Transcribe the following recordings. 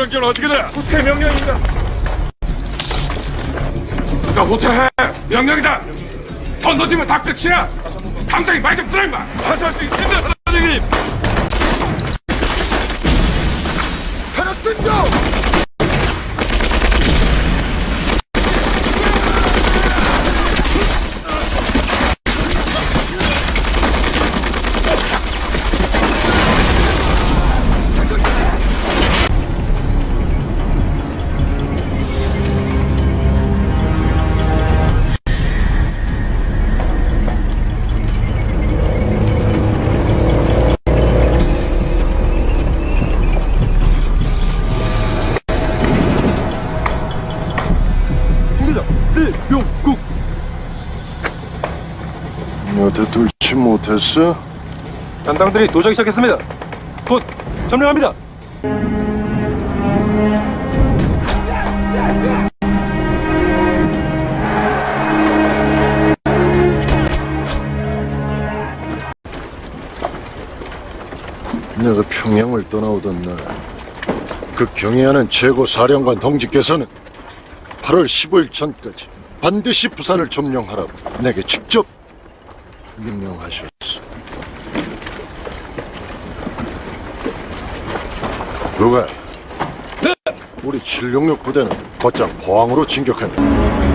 포병기는 어떻게 돼? 후퇴 명령입니다. 그러니까 후퇴해. 명령이다. 건너지면 다 끝이야. 당장이 말좀 들어 임마 하실 수 있습니다 뚫지 못했어? 전당들이 도착이 시작했습니다. 곧 점령합니다. 내가 평양을 떠나오던 날, 그 경애하는 최고 사령관 동지께서는 8월 15일 전까지 반드시 부산을 점령하라고 내게 직접 명령하셨어. 누가? 우리 766 부대는 곧장 포항으로 진격한다.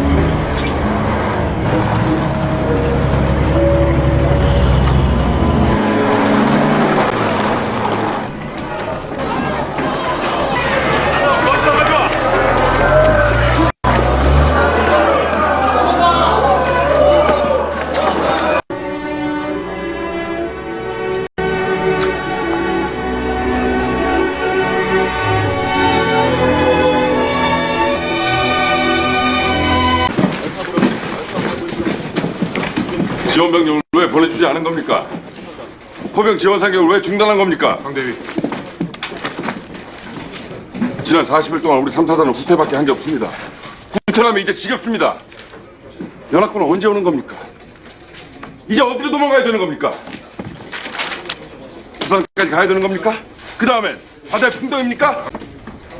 주지 않은 겁니까? 포병 지원 사격을 왜 중단한 겁니까? 황대위. 지난 40일 동안 우리 3, 4단은 후퇴밖에 한 게 없습니다. 후퇴라면 이제 지겹습니다. 연합군은 언제 오는 겁니까? 이제 어디로 도망가야 되는 겁니까? 부산까지 가야 되는 겁니까? 그 다음엔 바다의 풍덩입니까?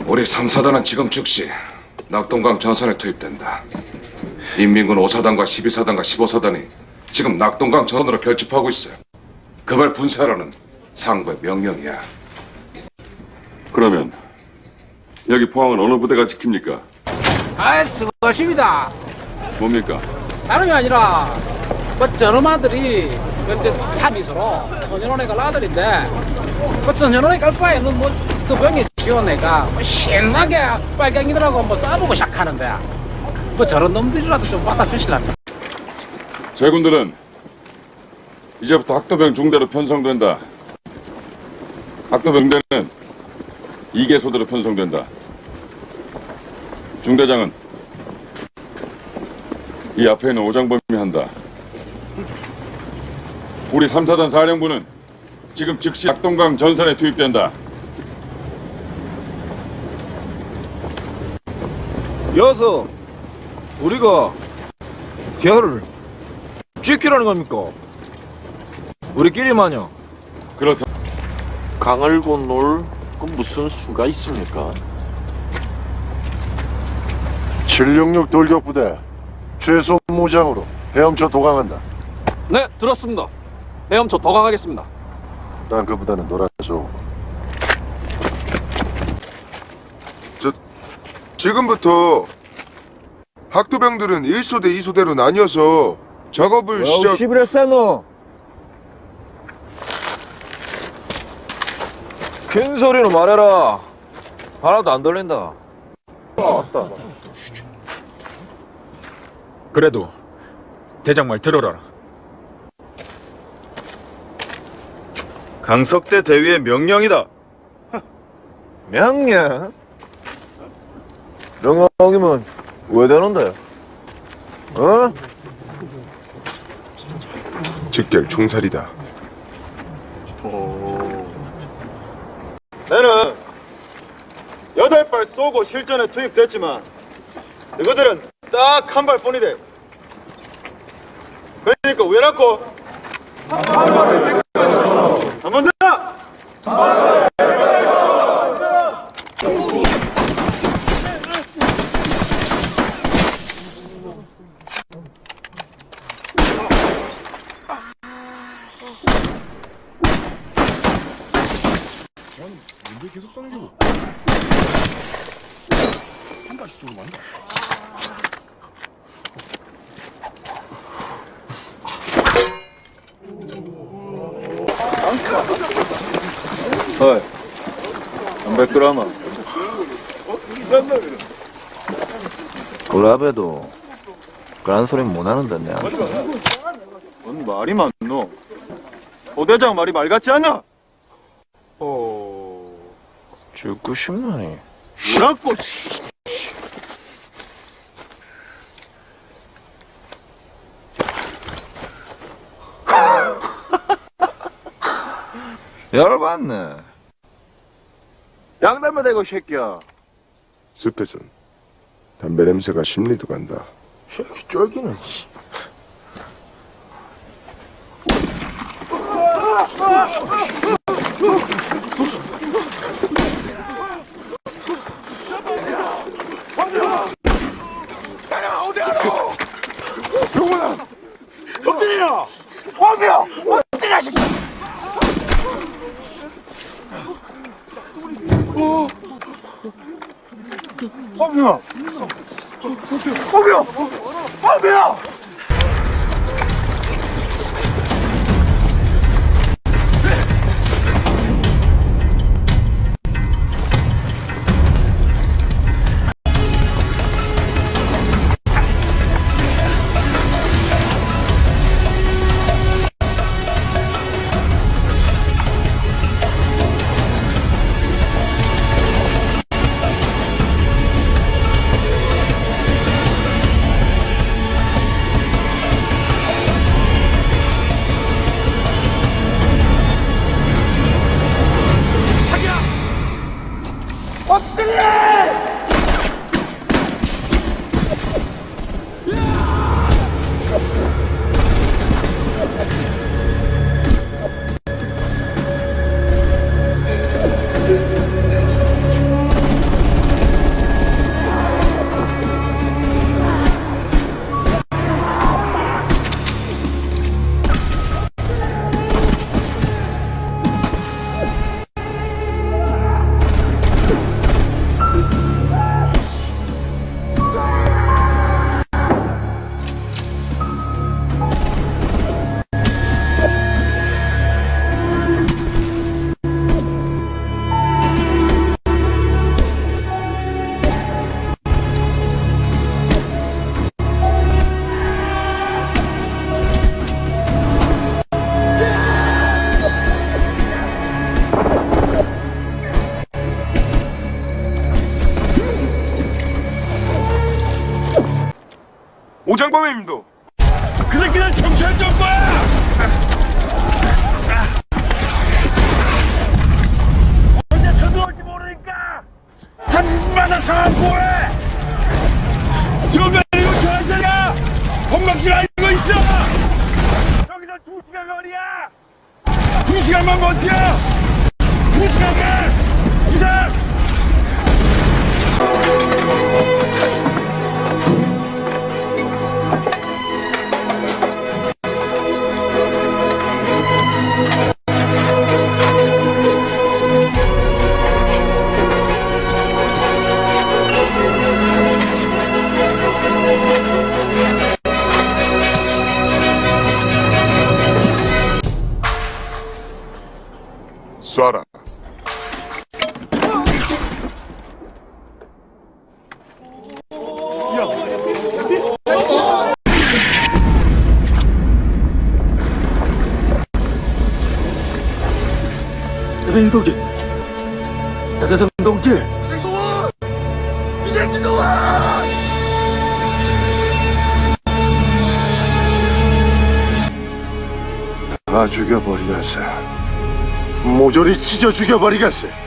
우리 3, 4단은 지금 즉시 낙동강 전선에 투입된다. 인민군 5사단과 12사단과 15사단이 지금 낙동강 전으로 결집하고 있어요. 그걸 분쇄하라는 상부의 명령이야. 그러면 여기 포항은 어느 부대가 지킵니까? 아, 수고하십니다. 뭡니까? 다름이 아니라 뭐 저놈아들이 이제 참이서로 소년원에 갈 아들인데 그 소년원에 갈 바에는 뭐그 병에 지원애가 뭐 신나게 빨갱이들하고 뭐 싸보고 시작하는데 뭐 저런 놈들이라도 좀 받아주실랍니다. 제군들은 이제부터 학도병 중대로 편성된다. 학도병대는 이개소대로 편성된다. 중대장은 이 앞에 있는 오장범이 한다. 우리 3, 4단 사령부는 지금 즉시 낙동강 전선에 투입된다. 여서 우리가 개를 지키라는 겁니까? 우리끼리만요. 그렇다. 강을 건널 그 무슨 수가 있습니까? 766 돌격 부대 최소 무장으로 헤엄쳐 도강한다. 네, 들었습니다. 헤엄쳐 더 강하겠습니다. 딴그 부대는 놀아줘. 지금부터 학도병들은 1소대, 2소대로 나뉘어서 작업을 시작. 시브레사노. 큰 소리로 말해라. 하나도 안 들린다. 그래도 대장 말 들어라. 강석대 대위의 명령이다. 명령? 명령이면 왜 되는데? 어? 직결 총살이다. 나는 여덟 발 쏘고 실전에 투입됐지만 너희들은 딱 한 발뿐이대. 그러니까 왜 낳고? 한번 더! 그라베도 그런 소리 못 하는데 내가 뭔 말이 많노? 오대장 말이 말 같지 않아? 죽고 싶나니 뭐라고? 열받네 양담배 대고 이 새끼야. 숲에선 담배 냄새가 심리도 간다. 새끼 쫄기는 오 장범입니다. 그 새끼는 경찰 정거야! 언제 쳐들어올지 모르니까 한마다 상황 보해! 지금 내리고 저한테가 건강실 알고 있어! 여기서 두 시간 거리야! 두 시간만 버텨! 두 시간만! 이상! 쏴라. 대대장 동지. 대대장 동지. 다 죽여버리겠어. 모조리 찢어 죽여버리겠어.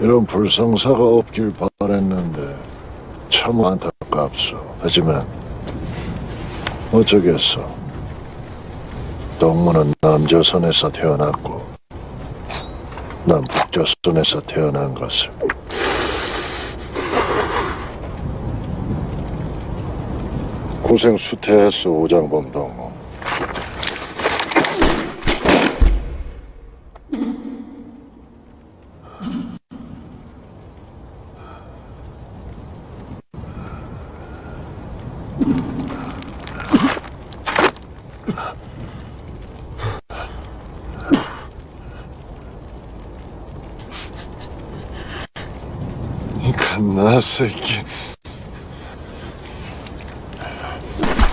이런 불상사가 없길 바랬는데 참 안타깝소. 하지만 어쩌겠어. 동무는 남조선에서 태어났고 난 북조선에서 태어난 것을. 고생 수태했어 오장범 동무. 갓나 새끼. Thank you.